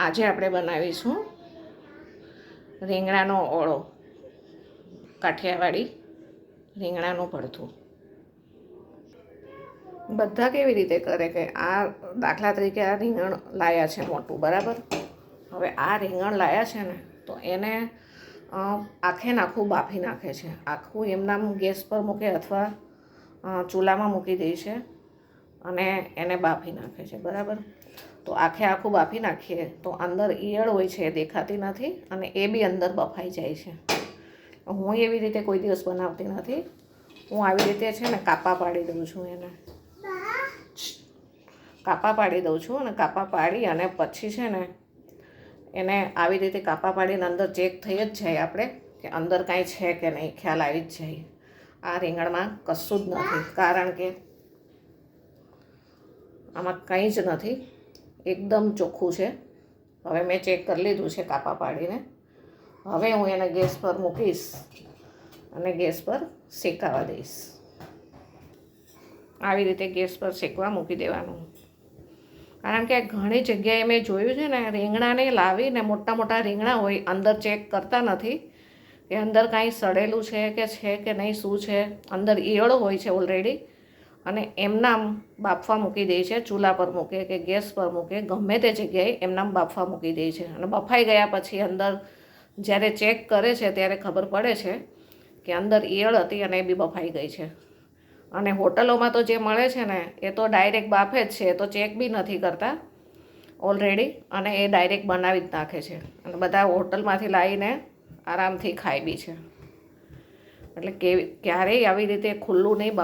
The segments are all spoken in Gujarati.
આજે આપણે બનાવીશું રીંગણાનો ઓળો, કાઠિયાવાડી રીંગણાનું ભરથું. બધા કેવી રીતે કરે કે આ દાખલા તરીકે આ રીંગણ લાયા છે મોટું, બરાબર? હવે આ રીંગણ લાયા છે ને, તો એને આખે નાખું બાફી નાખે છે. આખું એમનામ ગેસ પર મૂકે અથવા ચૂલામાં મૂકી દે છે અને એને બાફી નાખે છે, બરાબર? તો આખે આખું બાફી નાખીએ તો અંદર ઈયળ હોય છે એ દેખાતી નથી અને એ બી અંદર બફાઈ જાય છે. હું એવી રીતે કોઈ દિવસ બનાવતી નથી. હું આવી રીતે છે ને કાપા પાડી દઉં છું એને. કાપા પાડી દઉં છું અને કાપા પાડી અને પછી છે ને એને આવી રીતે કાપા પાડીને અંદર ચેક થઈ જ જાય આપણે કે અંદર કાંઈ છે કે નહીં ખ્યાલ આવી જ જાય. આ રીંગણમાં કશું જ નથી. કારણ કે આમાં કંઈ જ નથી. એકદમ ચોખ્ખું છે. હવે મેં ચેક કરી લીધું છે કાપા પાડીને. હવે હું એને ગેસ પર મૂકીશ અને ગેસ પર શેકાવા દઈશ. આવી રીતે ગેસ પર શેકવા મૂકી દેવાનું. કારણ કે ઘણી જગ્યાએ મેં જોયું છે ને રીંગણાને લાવીને મોટા મોટા રીંગણા હોય, અંદર ચેક કરતા નથી કે અંદર કાંઈ સડેલું છે કે છે કે નહીં, શું છે? અંદર ઈયળો હોય છે ઓલરેડી અને એમનામ બાફવા મૂકી દે છે, ચૂલા પર મૂકે કે ગેસ પર મૂકે, ગમે તે જગ્યાએ એમનામ બાફવા મૂકી દે છે. અને બફાઈ ગયા પછી અંદર જ્યારે ચેક કરે છે ત્યારે ખબર પડે છે કે અંદર ઈયળ હતી અને એ બી બફાઈ ગઈ છે. અને હોટલોમાં તો જે મળે છે ને, એ તો ડાયરેક્ટ બાફે જ છે તો ચેક બી નથી કરતા ઓલરેડી અને એ ડાયરેક્ટ બનાવી જ નાખે છે. અને બધા હોટલમાંથી લાવીને આરામથી ખાય બી છે. એટલે કેવી ક્યારેય આવી રીતે ખુલ્લું નહીં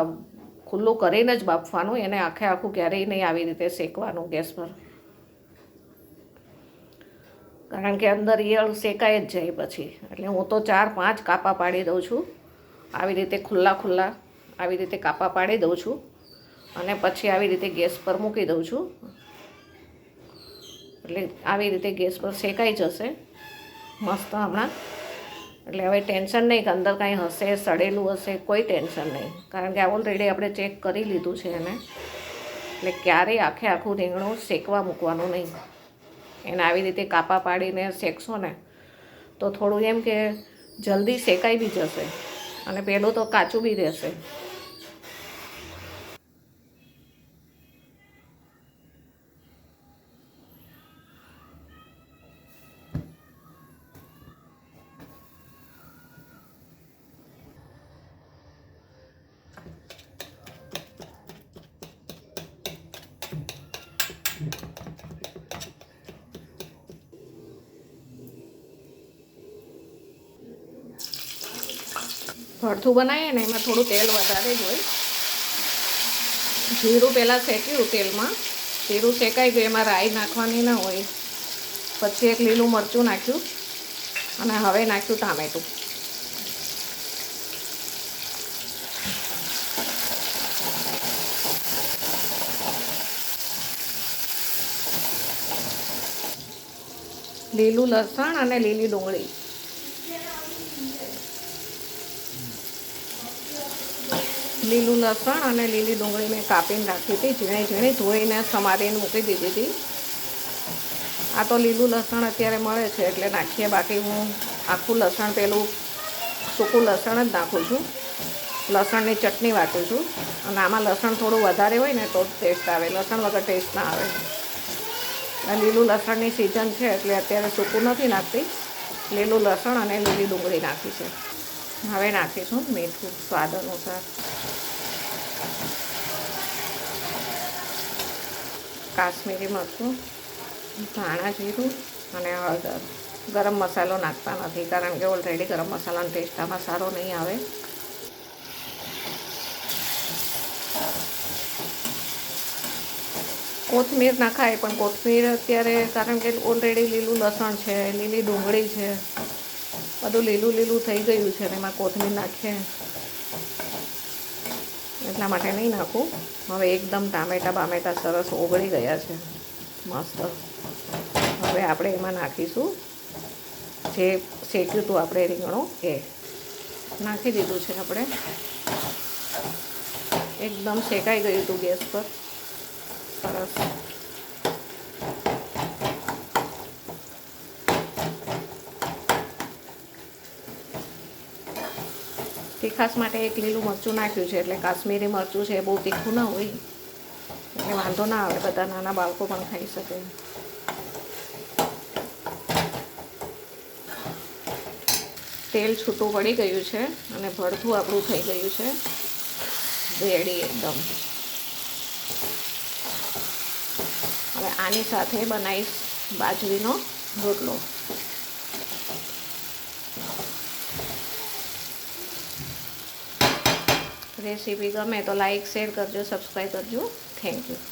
ખુલ્લું કરીને જ બાફવાનું, એને આખે આખું ક્યારેય નહીં આવી રીતે શેકવાનું ગેસ પર. કારણ કે અંદર ઈયળ શેકાય જ જાય પછી. એટલે હું તો ચાર પાંચ કાપા પાડી દઉં છું. આવી રીતે ખુલ્લા ખુલ્લા આવી રીતે કાપા પાડી દઉં છું. અને પછી આવી રીતે ગેસ પર મૂકી દઉં છું. એટલે આવી રીતે ગેસ પર શેકાઈ જશે. મસ્ત હમણાં એટલે હવે ટેન્શન નહીં કે અંદર કાંઈ હશે, સડેલું હશે, કોઈ ટેન્શન નહીં. કારણ કે ઓલરેડી આપણે ચેક કરી લીધું છે એને. એટલે ક્યારેય આખે આખું રીંગણું શેકવા મૂકવાનું નહીં. એને આવી રીતે કાપા પાડીને શેકશો ને, તો થોડું એમ કે જલ્દી શેકાઈ બી જશે અને પેલું તો કાચું બી રહેશે. ભરથું બનાવીએ ને એમાં થોડું તેલ વધારે જ હોય. જીરું પહેલાં શેક્યું તેલમાં. જીરું શેકાઈ ગયું, એમાં રાઈ નાખવાની ના હોય. પછી એક લીલું મરચું નાખ્યું અને હવે નાખ્યું ટામેટું. લીલું લસણ અને લીલી ડુંગળી. લીલું લસણ અને લીલી ડુંગળી મેં કાપીને રાખી હતી. ઝીણી ઝીણી ધોઈને સમારીને મૂકી દીધી હતી. આ તો લીલું લસણ અત્યારે મળે છે, એટલે નાખીએ. બાકી હું આખું લસણ પેલું સૂકું લસણ જ નાખું છું. લસણની ચટણી વાટું છું. અને આમાં લસણ થોડું વધારે હોય ને તો ટેસ્ટ આવે. લસણ વગર ટેસ્ટ ના આવે. લીલું લસણની સિઝન છે, એટલે અત્યારે સૂકું નથી નાખતી. લીલું લસણ અને લીલી ડુંગળી નાખી છે. હવે નાખીશું મીઠું સ્વાદ અનુસાર. કાશ્મીરી મરચું, ધાણા જીરું અને હળદર ગરમ મસાલો નાખતા નથી, કારણ કે ઓલરેડી ગરમ મસાલાનો ટેસ્ટ આમાં સારો નહીં આવે. કોથમીર નાખાય પણ કોથમીર અત્યારે, કારણ કે ઓલરેડી લીલું લસણ છે, લીલી ડુંગળી છે. બધું લીલું લીલું થઈ ગયું છે ને એમાં કોથમીર નાખીએ. એટલા માટે નહીં નાખું. હવે એકદમ ટામેટા બામેટા સરસ ઓગળી ગયા છે. મસ્ત. હવે આપણે એમાં નાખીશું જે શેક્યું હતું આપણે રીંગણું એ. નાખી દીધું છે આપણે. એકદમ શેકાઈ ગયું હતું ગેસ પર. સરસ. તીખાસ માટે એક લીલું મરચું નાખ્યું છે એટલે કાશ્મીરી મરચું છે બહુ તીખું ના હોય. એટલે વાંધો ના આવે, બધા નાના બાળકો પણ ખાઈ શકે. તેલ છૂટું પડી ગયું છે અને ભડથું આપણું થઈ ગયું છે. રેડી એકદમ. હવે આની સાથે બનાવીશ બાજરીનો રોટલો. રેસીપી ગમે તો લાઇક શેર કરજો સબસ્ક્રાઈબ કરજો. Thank you.